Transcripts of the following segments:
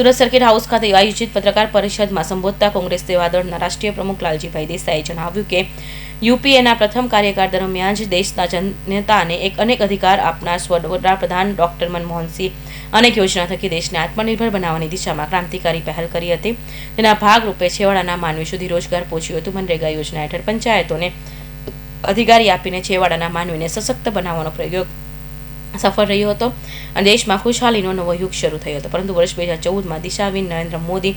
Surat circuit house ખાતે આયોજિત પત્રકાર પરિષદમાં સંબોધતા કોંગ્રેસ સેવાદળના રાષ્ટ્રીય પ્રમુખ લાલજીભાઈ દેસાઈએ જણાવ્યું કે યુપીએના પ્રથમ કાર્યકાળ દરમિયાન જ દેશના જનતાને એક અનેક અધિકાર આપનાર સ્વ વડાપ્રધાન ડોક્ટર મનમોહનસિંહ અનેક યોજના થકી દેશને આત્મનિર્ભર બનાવવાની દિશામાં ક્રાંતિકારી પહેલ કરી હતી. તેના ભાગરૂપે છેવાડાના માનવી સુધી રોજગાર પહોંચ્યું હતું. મનરેગા યોજના હેઠળ પંચાયતોને અધિકારી આપીને છેવાડાના માનવીને સશક્ત બનાવવાનો પ્રયોગ સફળ રહ્યો હતો અને દેશમાં ખુશહાલીનો નવો યુગ શરૂ થયો હતો. પરંતુ વર્ષ બે હજાર ચૌદમાં દિશાવીન નરેન્દ્ર મોદી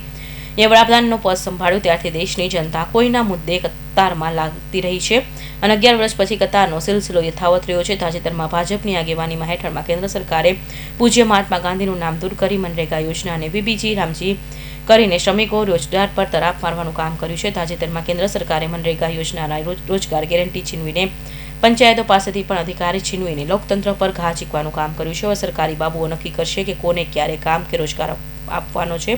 એ વડાપ્રધાનનો પદ સંભાળ્યું. ત્યારથી દેશની જનતા કોઈના મુદ્દે કતારમાં લાગતી રહી છે અને અગિયાર વર્ષ પછી કતારનો સિલસિલો યથાવત રહ્યો છે. તાજેતરમાં ભાજપની આગેવાનીમાં હેઠળમાં કેન્દ્ર સરકારે પૂજ્ય મહાત્મા ગાંધીનું નામ દૂર કરી મનરેગા યોજના અને વીબીજી રામજી કરીને શ્રમિકો રોજગાર પર તરાપ મારવાનું કામ કર્યું છે. તાજેતરમાં કેન્દ્ર સરકારે મનરેગા યોજનાના રોજ- રોજગાર ગેરંટી છીનવીને પંચાયતો પાસેથી પણ અધિકારી છીનવીને લોકતંત્ર પર ઘા ચીકવાનું કામ કર્યું છે. હવે સરકારી બાબુઓ નક્કી કરશે કે કોને ક્યારે કામ કે રોજગાર આપવાનો છે.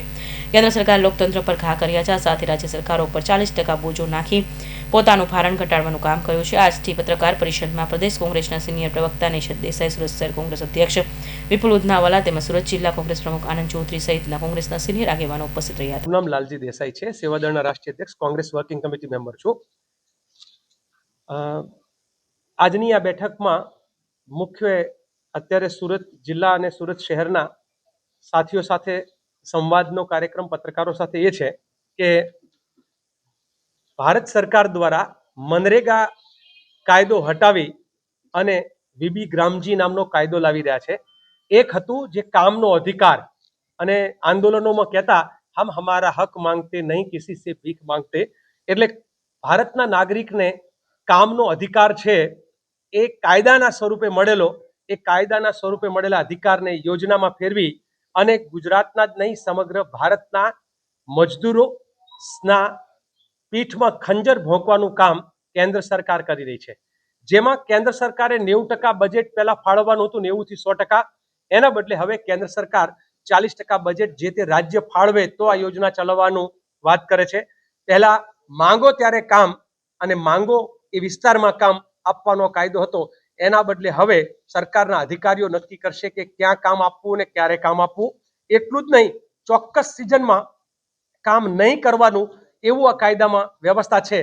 કેન્દ્ર સરકારે લોકતંત્ર પર ઘા કર્યા છે. સાથે રાજ્ય સરકારો પર ચાલીસ ટકા બોજો નાખી પોતાનું ભારણ ઘટાડવાનું કામ કર્યું છે. આજથી પત્રકાર પરિષદમાં પ્રદેશ કોંગ્રેસના સિનિયર પ્રવક્તા નિષદ દેસાઈ, સુરત શહેર કોંગ્રેસ અધ્યક્ષ વિપુલ ઉધનાવાલા તેમજ સુરત જિલ્લા કોંગ્રેસ પ્રમુખ આનંદ ચૌધરી સહિતના કોંગ્રેસના સિનિયર આગેવાનો ઉપસ્થિત રહ્યા હતા. નામ લાલજી દેસાઈ છે. સેવાદળના રાષ્ટ્રીય અધ્યક્ષ, કોંગ્રેસ વર્કિંગ કમિટી મેમ્બર છું. આજની આ બેઠકમાં મુખ્ય અત્યારે સુરત જિલ્લા અને સુરત શહેરના સાથીઓ સાથે સંવાદનો કાર્યક્રમ પત્રકારો સાથે એ છે કે ભારત સરકાર દ્વારા મનરેગા કાયદો હટાવી અને વીબી ગ્રામજી નામનો કાયદો લાવી રહ્યા છે. એક હતું જે કામનો અધિકાર અને આંદોલનોમાં કહેતા હમ હમારા હક માંગતે નહીં કિસી સે ભીખ માંગતે. એટલે ભારતના નાગરિકને કામનો અધિકાર છે એ કાયદાના સ્વરૂપે મળેલો, એ કાયદાના સ્વરૂપે મળેલા અધિકારને યોજનામાં ફેરવી અને ગુજરાતના જ નહીં, સમગ્ર ભારતના મજદૂરોના પીઠમાં ખંજર ભોંકવાનું કામ કેન્દ્ર સરકાર કરી રહી છે. જેમાં કેન્દ્ર સરકારે નેવું ટકા બજેટ પહેલા ફાળવવાનું હતું નેવું થી સો ટકા. એના બદલે હવે કેન્દ્ર સરકાર ચાલીસ ટકા બજેટ જે તે રાજ્ય ફાળવે તો આ યોજના ચલાવવાનું વાત કરે છે. પહેલા માંગો ત્યારે કામ અને માંગો એ વિસ્તારમાં કામ આપવાનો કાયદો હતો, એના બદલે હવે સરકારના અધિકારીઓ નક્કી કરશે કે ક્યાં કામ આપવું અને ક્યારે કામ આપવું. એટલું જ નહીં, ચોક્કસ સિઝનમાં કામ નહીં કરવાનું એવું આ કાયદામાં વ્યવસ્થા છે.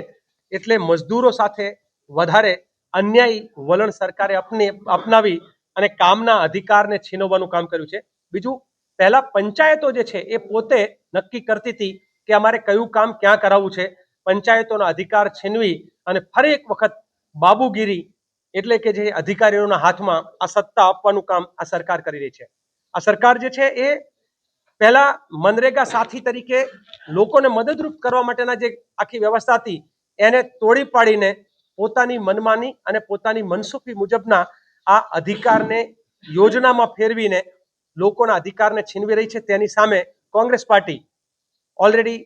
એટલે મજદૂરો સાથે વધારે અન્યાયી વલણ સરકારે અપને અપનાવી અને કામના અધિકારને છીનવવાનું કામ કર્યું છે. બીજું, પહેલા પંચાયતો જે છે એ પોતે નક્કી કરતી હતી કે અમારે કયું કામ ક્યાં કરાવવું છે. પંચાયતોના અધિકાર છીનવી અને ફરી એક વખત બાબુગીરી એટલે કે જે અધિકારીઓના હાથમાં આ સત્તા આપવાનું કામ આ સરકાર કરી રહી છે. આ સરકાર જે છે એ પહેલા મનરેગા સાથી તરીકે લોકોને મદદરૂપ કરવા માટેના જે આખી વ્યવસ્થા હતી, એને તોડી પાડીને પોતાની મનમાની અને પોતાની મનસુખી મુજબના આ અધિકારને યોજનામાં ફેરવીને લોકોના અધિકારને છીનવી રહી છે. તેની સામે કોંગ્રેસ પાર્ટી ઓલરેડી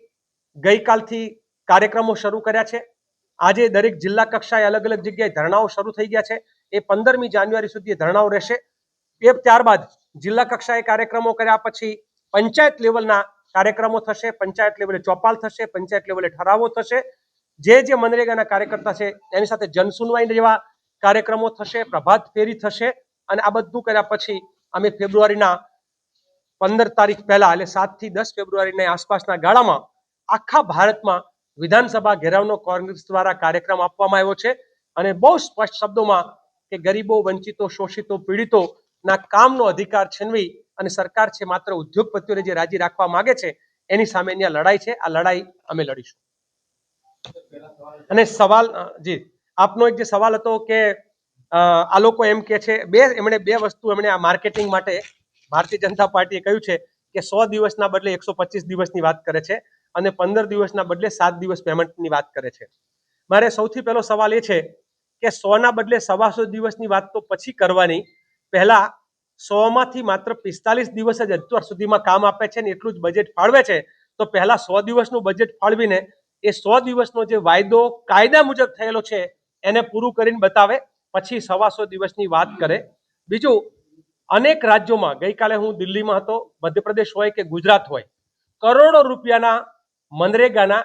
ગઈકાલથી કાર્યક્રમો શરૂ કર્યા છે. આજે દરેક જિલ્લા કક્ષાએ અલગ અલગ જગ્યાએ ધરણાઓ શરૂ થઈ ગયા છે. એ પંદરમી જાન્યુઆરી સુધી ધરણાઓ રહેશે. એ ત્યારબાદ જિલ્લા કક્ષાએ કાર્યક્રમો કર્યા પછી પંચાયત લેવલના કાર્યક્રમો થશે. પંચાયત લેવલે ચોપાલ થશે, પંચાયત લેવલે ઠરાવો થશે. જે જે મનરેગાના કાર્યકર્તા છે એની સાથે જનસુનવાઈ જેવા કાર્યક્રમો થશે, પ્રભાત ફેરી થશે અને આ બધું કર્યા પછી અમે ફેબ્રુઆરીના પંદર તારીખ પહેલા એટલે સાતથી દસ ફેબ્રુઆરીના આસપાસના ગાળામાં આખા ભારતમાં વિધાનસભા ઘેરાવનો કોંગ્રેસ દ્વારા કાર્યક્રમ આપવામાં આવ્યો છે અને બહુ સ્પષ્ટ શબ્દોમાં કે ગરીબો, વંચિતો, શોષિતો પીડિતો ના કામનો અધિકાર છીનવી અને સરકાર છે માત્ર ઉદ્યોગપતિઓને જે રાજી રાખવા માંગે છે, એની સામેની આ લડાઈ છે. આ લડાઈ અમે લડીશું. અને સવાલ જી, આપનો એક જે સવાલ હતો કે આ લોકો એમ કે છે, બે, એમણે બે વસ્તુ એમણે આ માર્કેટિંગ માટે ભારતીય જનતા પાર્ટીએ કહ્યું છે કે સો દિવસના બદલે એકસો પચીસ દિવસની વાત કરે છે. અને પંદર દિવસના બદલે સાત દિવસ પેમેન્ટની વાત કરે છે. મારે સૌથી પહેલો સવાલ એ છે કે સોના બદલે સવાસો દિવસની વાત તો પછી કરવાની. પહેલા સોમાંથી માત્ર પિસ્તાલીસ દિવસ જ અત્યાર સુધીમાં કામ આપે છે ને એટલું જ બજેટ ફાળવે છે. તો પહેલા સો દિવસનું બજેટ ફાળવીને એ સો દિવસનો જે વાયદો કાયદા મુજબ થયેલો છે એને પૂરું કરીને બતાવે, પછી સવાસો દિવસની વાત કરે. બીજું, અનેક રાજ્યોમાં ગઈકાલે હું દિલ્હીમાં હતો, મધ્યપ્રદેશ હોય કે ગુજરાત હોય, કરોડો રૂપિયાના મનરેગાના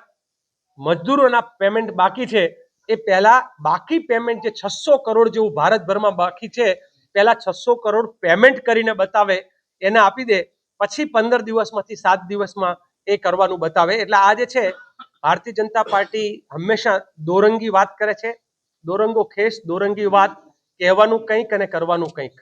મજદૂરોના પેમેન્ટ બાકી છે. એ પહેલા બાકી પેમેન્ટ જે છસો કરોડ જેવું ભારતભરમાં બાકી છે, પહેલા છસો કરોડ પેમેન્ટ કરીને બતાવે, એને આપી દે, પછી પંદર દિવસમાંથી સાત દિવસમાં એ કરવાનું બતાવે. એટલે આ જે છે, ભારતીય જનતા પાર્ટી હંમેશા દોરંગી વાત કરે છે. દોરંગો ખેસ, દોરંગી વાત, કહેવાનું કંઈક અને કરવાનું કંઈક.